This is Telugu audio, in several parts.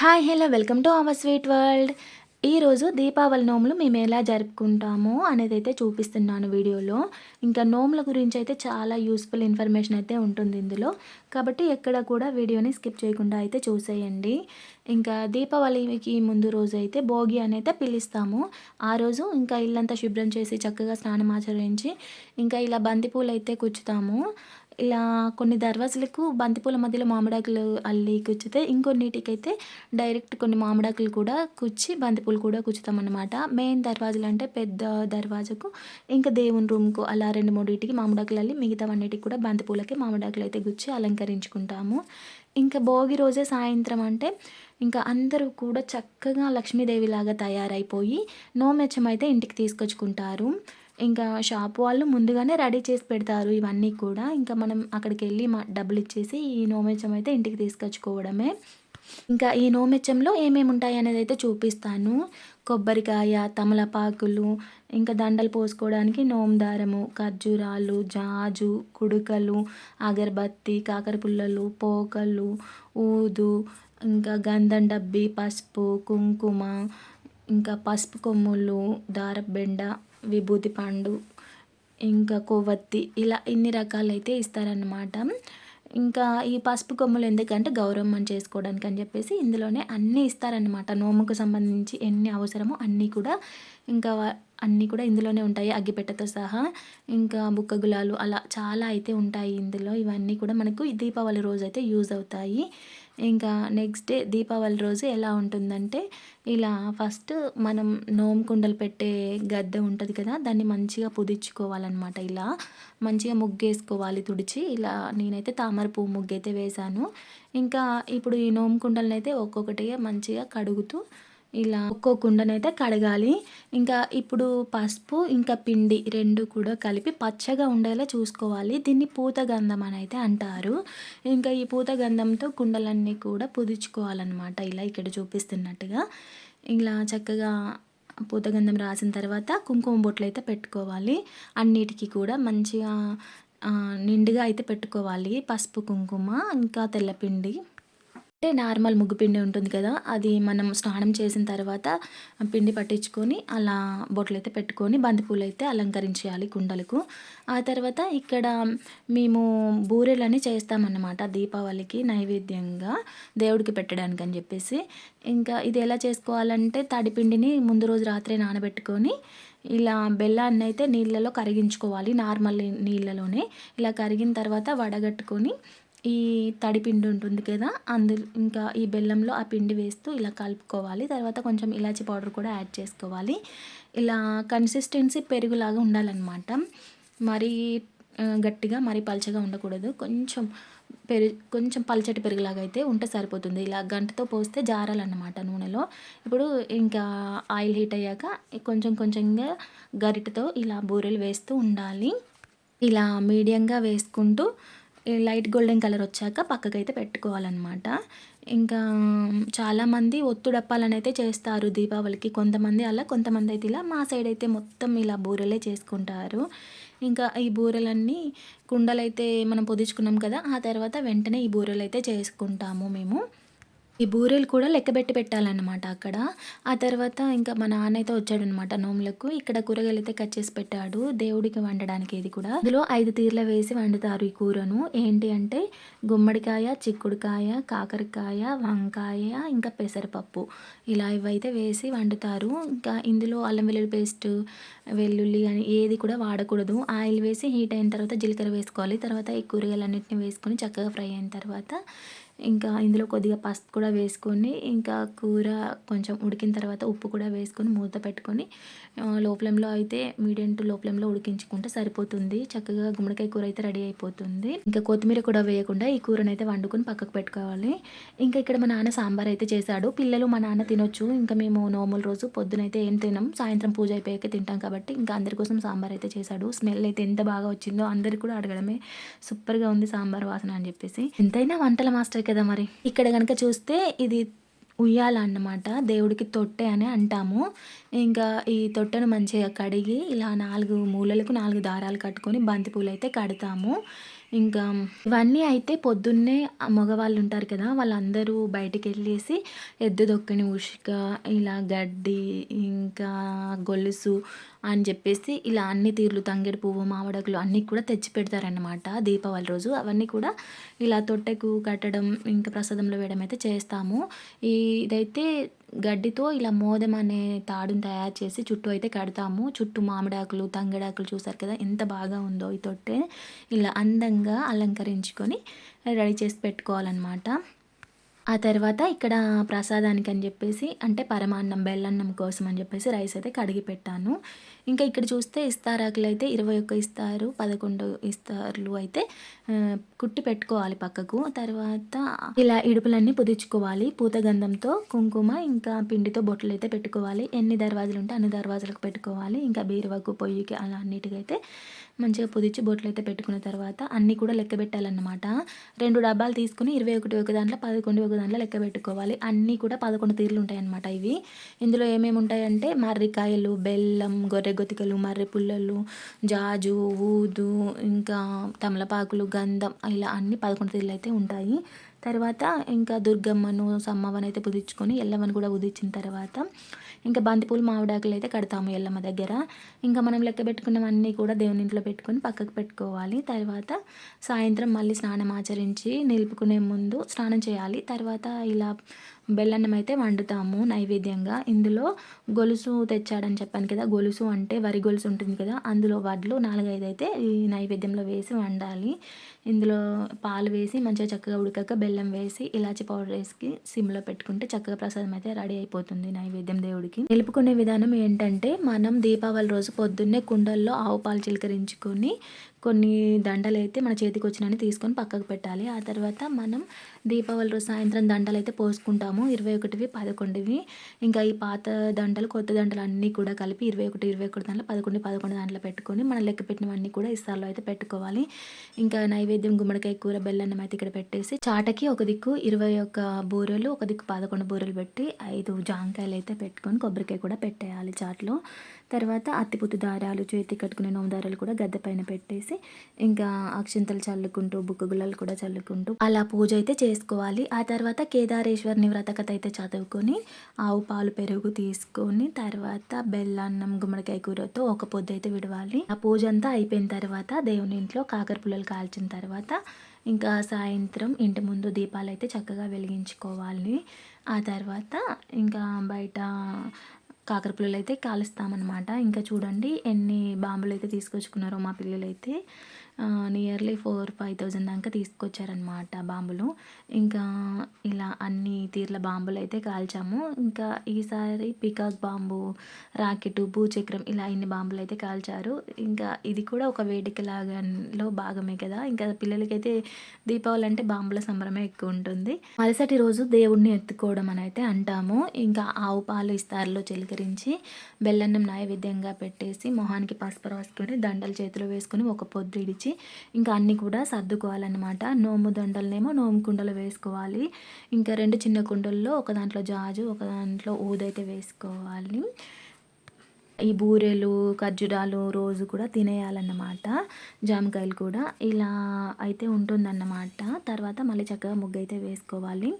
Hi hello welcome to our sweet world ఈరోజు దీపావళి నోములు మేము ఎలా జరుపుకుంటాము అనేది అయితే చూపిస్తున్నాను వీడియోలో. ఇంకా నోముల గురించి అయితే చాలా యూస్ఫుల్ ఇన్ఫర్మేషన్ అయితే ఉంటుంది ఇందులో. కాబట్టి ఎక్కడ కూడా వీడియోని స్కిప్ చేయకుండా అయితే చూసేయండి. ఇంకా దీపావళికి ముందు రోజు అయితే భోగి అనేది పిలుస్తాము. ఆ రోజు ఇంకా ఇల్లంతా శుభ్రం చేసి చక్కగా స్నానం ఆచరించి ఇంకా ఇలా బంతిపూలు అయితే కుచ్చుతాము. ఇలా కొన్ని దర్వాజలకు బంతిపూల మధ్యలో మామిడాకులు అల్లి కుచ్చితే ఇంకొన్నిటికైతే డైరెక్ట్ కొన్ని మామిడాకులు కూడా కుచ్చి బంతిపూలు కూడా కూర్చుతామన్నమాట. మెయిన్ దర్వాజలు అంటే పెద్ద దర్వాజకు ఇంకా దేవుని రూమ్కు అలా రెండు మూడింటికి మామిడాకులు అల్లి మిగతావన్నిటికి కూడా బంతిపూలకి మామిడాకులు అయితే గుచ్చి అలంకరించుకుంటాము. ఇంకా భోగి రోజే సాయంత్రం అంటే ఇంకా అందరూ కూడా చక్కగా లక్ష్మీదేవిలాగా తయారైపోయి నోమెచ్చం అయితే ఇంటికి తీసుకొచ్చుకుంటారు. ఇంకా షాప్ వాళ్ళు ముందుగానే రెడీ చేసి పెడతారు ఇవన్నీ కూడా. ఇంకా మనం అక్కడికి వెళ్ళి మా డబ్బులు ఇచ్చేసి ఈ నోమెచ్చం అయితే ఇంటికి తీసుకొచ్చుకోవడమే. ఇంకా ఈ నోమెచ్చంలో ఏమేమి ఉంటాయి అనేది అయితే చూపిస్తాను. కొబ్బరికాయ తమలపాకులు ఇంకా దండలు పోసుకోవడానికి నోమదారము ఖర్జూరాలు జాజు కుడుకలు అగరబత్తి కాకరపుల్లలు పోకలు ఊదు ఇంకా గంధం డబ్బి పసుపు కుంకుమ ఇంకా పసుపు కొమ్ములు దారబెండ విభూతి పండు ఇంకా కొవ్వొత్తి ఇలా ఇన్ని రకాలైతే ఇస్తారన్నమాట. ఇంకా ఈ పసుపు కొమ్ములు ఎందుకంటే గౌరవం చేసుకోవడానికి అని చెప్పేసి ఇందులోనే అన్నీ ఇస్తారనమాట నోముకు సంబంధించి ఎన్ని అవసరమో అన్నీ కూడా ఇంకా అన్నీ కూడా ఇందులోనే ఉంటాయి. అగ్గిపెట్టెతో సహా ఇంకా బుక్క గులాలు అలా చాలా అయితే ఉంటాయి ఇందులో. ఇవన్నీ కూడా మనకు దీపావళి రోజు అయితే యూజ్ అవుతాయి. ఇంకా నెక్స్ట్ డే దీపావళి రోజు ఎలా ఉంటుందంటే ఇలా ఫస్ట్ మనం నోముకుండలు పెట్టే గద్దె ఉంటుంది కదా దాన్ని మంచిగా పుదించుకోవాలన్నమాట ఇలా. మంచిగా ముగ్గేసుకోవాలి తుడిచి. ఇలా నేనైతే తామర పువ్వు ముగ్గు అయితే వేశాను ఇంకా ఇప్పుడు ఈ నోముకుండలనైతే ఒక్కొక్కటిగా మంచిగా కడుగుతూ ఇలా ఒక్కో కుండనైతే కడగాలి. ఇంకా ఇప్పుడు పసుపు ఇంకా పిండి రెండు కూడా కలిపి పచ్చగా ఉండేలా చూసుకోవాలి. దీన్ని పూత గంధం అని అయితే అంటారు. ఇంకా ఈ పూత గంధంతో కుండలన్నీ కూడా పుదుచుకోవాలన్నమాట. ఇలా ఇక్కడ చూపిస్తున్నట్టుగా. ఇలా చక్కగా పూతగంధం రాసిన తర్వాత కుంకుమ బొట్లు అయితే పెట్టుకోవాలి. అన్నిటికీ కూడా మంచిగా నిండుగా అయితే పెట్టుకోవాలి. పసుపు కుంకుమ ఇంకా తెల్లపిండి అంటే నార్మల్ ముగ్గు పిండి ఉంటుంది కదా అది మనం స్నానం చేసిన తర్వాత పిండి పట్టించుకొని అలా బొట్లు అయితే పెట్టుకొని బంతిపూలు అయితే అలంకరించేయాలి కుండలకు. ఆ తర్వాత ఇక్కడ మేము బూరెలని చేస్తామన్నమాట దీపావళికి నైవేద్యంగా దేవుడికి పెట్టడానికి అని చెప్పేసి. ఇంకా ఇది ఎలా చేసుకోవాలంటే తడిపిండిని ముందు రోజు రాత్రి నానబెట్టుకొని ఇలా బెల్లాన్ని అయితే నీళ్ళలో కరిగించుకోవాలి నార్మల్ నీళ్ళలోనే. ఇలా కరిగిన తర్వాత వడగట్టుకొని ఈ తడి పిండి ఉంటుంది కదా అందు ఇంకా ఈ బెల్లంలో ఆ పిండి వేస్తూ ఇలా కలుపుకోవాలి. తర్వాత కొంచెం ఇలాచీ పౌడర్ కూడా యాడ్ చేసుకోవాలి. ఇలా కన్సిస్టెన్సీ పెరుగులాగా ఉండాలన్నమాట. మరీ గట్టిగా మరీ పలచగా ఉండకూడదు. కొంచెం పెరు కొంచెం పలచటి పెరుగులాగా అయితే ఉంటే సరిపోతుంది. ఇలా గంటతో పోస్తే జారాలన్నమాట నూనెలో. ఇప్పుడు ఇంకా ఆయిల్ హీట్ అయ్యాక కొంచెం కొంచెంగా గరిటతో ఇలా బూరెలు వేస్తూ ఉండాలి. ఇలా మీడియంగా వేసుకుంటూ లైట్ గోల్డెన్ కలర్ వచ్చాక పక్కకైతే పెట్టుకోవాలన్నమాట. ఇంకా చాలామంది ఒత్తుడప్పాలని అయితే చేస్తారు దీపావళికి. కొంతమంది అలా కొంతమంది అయితే ఇలా. మా సైడ్ అయితే మొత్తం ఇలా బూరెలే చేసుకుంటారు. ఇంకా ఈ బూరెలన్నీ కుండలైతే మనం పొదించుకున్నాం కదా ఆ తర్వాత వెంటనే ఈ బూరెలు అయితే చేసుకుంటాము మేము. ఈ బూరెలు కూడా లెక్కబెట్టి పెట్టాలన్నమాట అక్కడ. ఆ తర్వాత ఇంకా మా నాన్న అయితే వచ్చాడనమాట నోములకు. ఇక్కడ కూరగాయలు అయితే కట్ చేసి పెట్టాడు. దేవుడికి వండడానికి ఇది కూడా. ఇందులో ఐదు తీర్ల వేసి వండుతారు ఈ కూరను. ఏంటి అంటే గుమ్మడికాయ చిక్కుడుకాయ కాకరకాయ వంకాయ ఇంకా పెసరపప్పు. ఇలా ఇవైతే వేసి వండుతారు. ఇంకా ఇందులో అల్లం వెల్లుల్లి పేస్ట్ వెల్లుల్లి అని ఏది కూడా వాడకూడదు. ఆయిల్ వేసి హీట్ అయిన తర్వాత జీలకర్ర వేసుకోవాలి. తర్వాత ఈ కూరగాయలన్నింటినీ వేసుకొని చక్కగా ఫ్రై అయిన తర్వాత ఇంకా ఇందులో కొద్దిగా పసుపు కూడా వేసుకొని ఇంకా కూర కొంచెం ఉడికిన తర్వాత ఉప్పు కూడా వేసుకొని మూత పెట్టుకొని లోపలంలో అయితే మీడియం టు లోపలంలో ఉడికించుకుంటే సరిపోతుంది. చక్కగా గుమ్మడికాయ కూర అయితే రెడీ అయిపోతుంది. ఇంకా కొత్తిమీర కూడా వేయకుండా ఈ కూరను అయితే వండుకొని పక్కకు పెట్టుకోవాలి. ఇంకా ఇక్కడ మా నాన్న సాంబార్ అయితే చేశాడు. పిల్లలు మా నాన్న తినొచ్చు. ఇంకా మేము నోముల రోజు పొద్దునైతే ఏం తినం. సాయంత్రం పూజ అయిపోయాక తింటాం కాబట్టి ఇంకా అందరి కోసం సాంబార్ అయితే చేశాడు. స్మెల్ అయితే ఎంత బాగా వచ్చిందో అందరికి కూడా అడగడమే. సూపర్గా ఉంది సాంబార్ వాసన అని చెప్పేసి. ఎంతైనా వంటల మాస్టర్కి కదా మరి? ఇక్కడ కనుక చూస్తే ఇది ఉయ్యాల అన్నమాట. దేవుడికి తొట్టె అని అంటాము. ఇంకా ఈ తొట్టెను మంచిగా కడిగి ఇలా నాలుగు మూలలకు నాలుగు దారాలు కట్టుకొని బంతిపూలు అయితే కడతాము. ఇంకా ఇవన్నీ అయితే పొద్దున్నే మగవాళ్ళు ఉంటారు కదా వాళ్ళందరూ బయటికి వెళ్ళేసి ఎద్దు దొక్కని ఉషిక ఇలా గడ్డి ఇంకా గొలుసు అని చెప్పేసి ఇలా అన్ని తీర్లు తంగేడు పువ్వు మామిడాకులు అన్నీ కూడా తెచ్చి పెడతారనమాట దీపావళి రోజు. అవన్నీ కూడా ఇలా తొట్టెకు కట్టడం ఇంకా ప్రసాదంలో వేయడం అయితే చేస్తాము. ఈ ఇదైతే గడ్డితో ఇలా మోదం అనే తాడుని తయారు చేసి చుట్టూ అయితే కడతాము. చుట్టూ మామిడాకులు తంగడాకులు చూసారు కదా ఎంత బాగా ఉందో ఈ తొట్టె. ఇలా అందంగా అలంకరించుకొని రెడీ చేసి పెట్టుకోవాలన్నమాట. ఆ తర్వాత ఇక్కడ ప్రసాదానికి అని చెప్పేసి అంటే పరమాన్నం బెల్లన్నం కోసం అని చెప్పేసి రైస్ అయితే కడిగి పెట్టాను. ఇంకా ఇక్కడ చూస్తే ఇస్తారాకులు అయితే ఇరవై ఒక్క ఇస్తారు పదకొండు ఇస్తార్లు అయితే కుట్టి పెట్టుకోవాలి పక్కకు. తర్వాత ఇలా ఇడుపులన్నీ పుదించుకోవాలి పూతగంధంతో కుంకుమ ఇంకా పిండితో బొట్లు అయితే పెట్టుకోవాలి. ఎన్ని దర్వాజలు ఉంటే అన్ని దర్వాజలకు పెట్టుకోవాలి. ఇంకా బీరువాకు పొయ్యికి అలా అన్నిటికైతే మంచిగా పుదించి బొట్లు అయితే పెట్టుకున్న తర్వాత అన్నీ కూడా లెక్క పెట్టాలన్నమాట. రెండు డబ్బాలు తీసుకుని ఇరవై ఒకటి ఒక దాంట్లో పదకొండు ఒక దాంట్లో లెక్క పెట్టుకోవాలి. అన్నీ కూడా పదకొండు తీర్లు ఉంటాయి అన్నమాట ఇవి. ఇందులో ఏమేమి ఉంటాయంటే మర్రికాయలు బెల్లం గొర్రె గొతికలు మర్రి పుల్లలు జాజు ఊదు ఇంకా తమలపాకులు గంధం ఇలా అన్ని పదకొండు తీర్లు అయితే ఉంటాయి. తర్వాత ఇంకా దుర్గమ్మను సమ్మవని అయితే పుదించుకొని ఎల్లమ్మని కూడా ఉదించిన తర్వాత ఇంకా బంతిపూలు మామిడాకులు అయితే కడతాము ఎల్లమ్మ దగ్గర. ఇంకా మనం లెక్క పెట్టుకున్నవన్నీ కూడా దేవుని ఇంట్లో పెట్టుకొని పక్కకు పెట్టుకోవాలి. తర్వాత సాయంత్రం మళ్ళీ స్నానం ఆచరించి నిలుపుకునే ముందు స్నానం చేయాలి. తర్వాత ఇలా బెల్లన్నం అయితే వండుతాము నైవేద్యంగా. ఇందులో గొలుసు తెచ్చాడని చెప్పాను కదా గొలుసు అంటే వరి గొలుసు ఉంటుంది కదా అందులో వడ్లు నాలుగైదు అయితే ఈ నైవేద్యంలో వేసి వండాలి. ఇందులో పాలు వేసి మంచిగా చక్కగా ఉడకాక బెల్లం వేసి ఇలాచి పౌడర్ వేసి సిమ్లో పెట్టుకుంటే చక్కగా ప్రసాదం అయితే రెడీ అయిపోతుంది నైవేద్యం దేవుడికి. నిలుపుకునే విధానం ఏంటంటే మనం దీపావళి రోజు పొద్దున్నే కుండల్లో ఆవు పాలు చిలకరించుకొని కొన్ని దండలు అయితే మన చేతికి వచ్చినని తీసుకొని పక్కకు పెట్టాలి. ఆ తర్వాత మనం దీపావళి రోజు సాయంత్రం దండలు అయితే పోసుకుంటాము. ఇరవై ఒకటివి పదకొండువి. ఇంకా ఈ పాత దండలు కొత్త దండలు అన్నీ కూడా కలిపి ఇరవై ఒకటి ఇరవై ఒకటి దాంట్లో పదకొండు పదకొండు దాంట్లో పెట్టుకొని మనం లెక్క పెట్టినవన్నీ కూడా ఇస్తాల్లో అయితే పెట్టుకోవాలి. ఇంకా నైవేద్యం గుమ్మడికాయ కూర బెల్లన్నం అయితే ఇక్కడ పెట్టేసి చాటకి ఒక దిక్కు ఇరవై ఒక్క బూరెలు ఒక దిక్కు పదకొండు బూరెలు పెట్టి ఐదు జాంకాయలు అయితే పెట్టుకొని కొబ్బరికాయ కూడా పెట్టేయాలి చాట్లో. తర్వాత అత్తిపుత్తు దారాలు చేతి కట్టుకునే నోము దారాలు కూడా గద్దె పైన పెట్టేసి ఇంకా అక్షింతలు చల్లుకుంటూ బుక్క గుళ్ళలు కూడా చల్లుకుంటూ అలా పూజ అయితే చేసుకోవాలి. ఆ తర్వాత కేదారేశ్వరిని వ్రతకథ అయితే చదువుకొని ఆవు పాలు పెరుగు తీసుకొని తర్వాత బెల్లన్నం గుమ్మడికాయ కూరతో ఒక పొద్దు అయితే విడవాలి. ఆ పూజ అంతా అయిపోయిన తర్వాత దేవుని ఇంట్లో కాకర పుల్లలు కాల్చిన తర్వాత ఇంకా సాయంత్రం ఇంటి ముందు దీపాలు అయితే చక్కగా వెలిగించుకోవాలి. ఆ తర్వాత ఇంకా బయట కాకరపుల్లలు అయితే కాలుస్తామన్నమాట. ఇంకా చూడండి ఎన్ని బాంబులు అయితే తీసుకొచ్చుకున్నారో మా పిల్లలు అయితే నియర్లీ ఫోర్ ఫైవ్ థౌజండ్ దాకా తీసుకొచ్చారనమాట బాంబులు. ఇంకా ఇలా అన్ని తీర్ల బాంబులు అయితే కాల్చాము. ఇంకా ఈసారి పికాక్ బాంబు రాకెట్ భూచక్రం ఇలా ఇన్ని బాంబులు అయితే కాల్చారు. ఇంకా ఇది కూడా ఒక వేడుక లాగాలో భాగమే కదా. ఇంకా పిల్లలకైతే దీపావళి అంటే బాంబుల సంబరమే ఎక్కువ ఉంటుంది. మరుసటి రోజు దేవుణ్ణి ఎత్తుకోవడం అని అయితే అంటాము. ఇంకా ఆవు పాలు ఇస్తారులో చిలకరించి బెల్లన్నం నైవేద్యంగా పెట్టేసి మొహానికి పసుపు రాసుకొని దండలు చేతిలో వేసుకొని ఒక పొద్దు ఇడిచి ఇంకా అన్నీ కూడా సర్దుకోవాలన్నమాట. నోము దండలనేమో నోము కుండలో వేసుకోవాలి. ఇంకా రెండు చిన్న కుండల్లో ఒక దాంట్లో జాజు ఒక దాంట్లో ఊదైతే వేసుకోవాలి. ఈ బూరెలు ఖర్జూరాలు రోజు కూడా తినేయాలన్నమాట. జామకాయలు కూడా ఇలా అయితే ఉంటుందన్నమాట. తర్వాత మళ్ళీ చక్కగా ముగ్గు అయితే వేసుకోవాలి.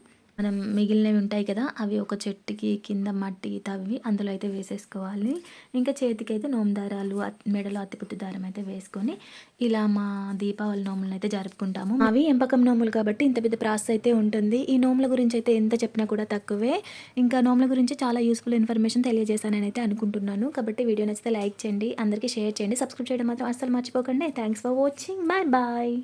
మనం మిగిలినవి ఉంటాయి కదా అవి ఒక చెట్టుకి కింద మట్టి తవ్వి అందులో అయితే వేసేసుకోవాలి. ఇంకా చేతికి అయితే నోము దారాలు మెడలో అత్తిపుత్తి దారం అయితే వేసుకొని ఇలా మా దీపావళి నోములను అయితే జరుపుకుంటాము. అవి ఎంపకం నోములు కాబట్టి ఇంత పెద్ద ప్రాసెస్ అయితే ఉంటుంది. ఈ నోముల గురించి అయితే ఎంత చెప్పినా కూడా తక్కువే. ఇంకా నోముల గురించి చాలా యూస్ఫుల్ ఇన్ఫర్మేషన్ తెలియజేశానని అయితే అనుకుంటున్నాను. కాబట్టి వీడియో నచ్చితే లైక్ చేయండి అందరికీ షేర్ చేయండి. సబ్స్క్రైబ్ చేయడం మాత్రం అస్సలు మర్చిపోకండి. Thanks for watching bye bye